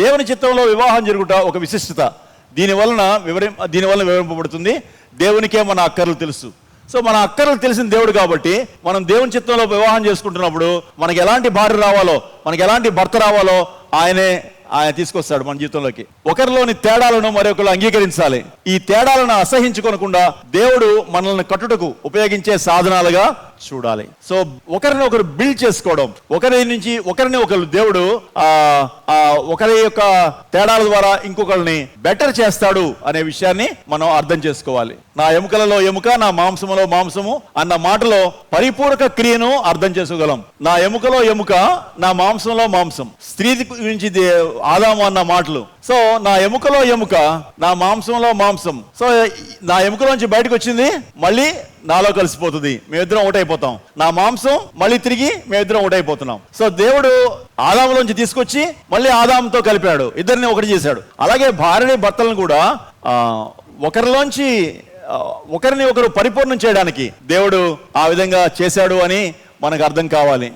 దేవుని చిత్తంలో వివాహం జరుగుట ఒక విశిష్టత. దీని వలన వివరి దీనివలన వివరింపబడుతుంది. దేవునికే మన అక్కర్లు తెలుసు. సో మన అక్కర్లు తెలిసిన దేవుడు కాబట్టి మనం దేవుని చిత్తంలో వివాహం చేసుకుంటున్నప్పుడు మనకి ఎలాంటి భార్య రావాలో మనకి ఎలాంటి భర్త రావాలో ఆయనే ఆయన తీసుకొస్తాడు మన జీవితంలోకి. ఒకరిలోని తేడాలను మరొకరు అంగీకరించాలి. ఈ తేడాలను అసహించుకోనకుండా దేవుడు మనల్ని కట్టుటకు ఉపయోగించే సాధనాలుగా చూడాలి. సో ఒకరిని ఒకరు బిల్డ్ చేసుకోవడం. ఒకరి నుంచి ఒకరిని ఒకరు దేవుడు ఆ ఒకరి యొక్క తేడాల ద్వారా ఇంకొకరిని బెటర్ చేస్తాడు అనే విషయాన్ని మనం అర్థం చేసుకోవాలి. నా ఎముకలలో ఎముక నా మాంసములో మాంసము అన్న మాటలో పరిపూరక క్రియను అర్థం చేసుకోగలం. నా ఎముకలో ఎముక నా మాంసంలో మాంసం. స్త్రీ గురించి ఆదాము అన్న మాటలు. సో నా ఎముకలో ఎముక నా మాంసంలో మాంసం. సో నా ఎముకలోంచి బయటకు వచ్చింది మళ్ళీ నాలో కలిసిపోతుంది. మేమిద్దరం ఒకటైపోతాం. నా మాంసం మళ్ళీ తిరిగి మేమిద్దరం ఒకటైపోతున్నాం. సో దేవుడు ఆదాములోంచి తీసుకొచ్చి మళ్ళీ ఆదాముతో కలిపాడు. ఇద్దరిని ఒకటి చేశాడు. అలాగే భార్యని భర్తలను కూడా ఒకరిలోంచి ఒకరిని ఒకరు పరిపూర్ణం చేయడానికి దేవుడు ఆ విధంగా చేశాడు అని మనకు అర్థం కావాలి.